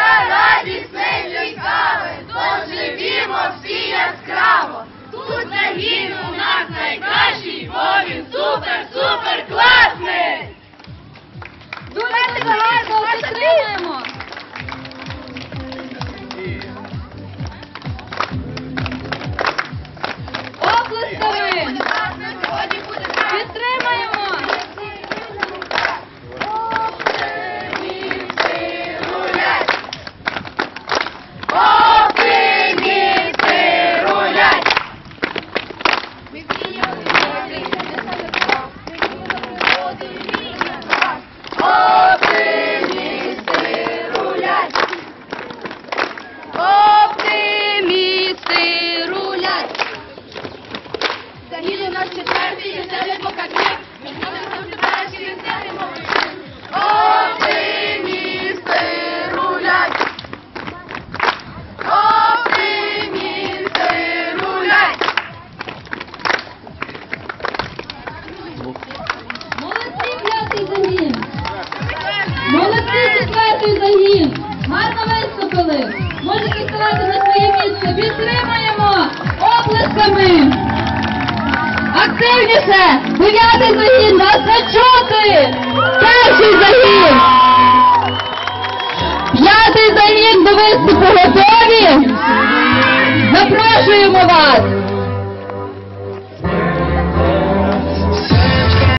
Життя радісне і цікаве, тож живімо всі яскраво. Тут загін у Оптимісти наш Оптимісти рулять. Загін у нас четвертий, і це Можете на своє місце. Підтримаємо оплесками! Активніше! Дев'ятий загін! Нас не! Перший загін! П'ятий загін до виступу готові?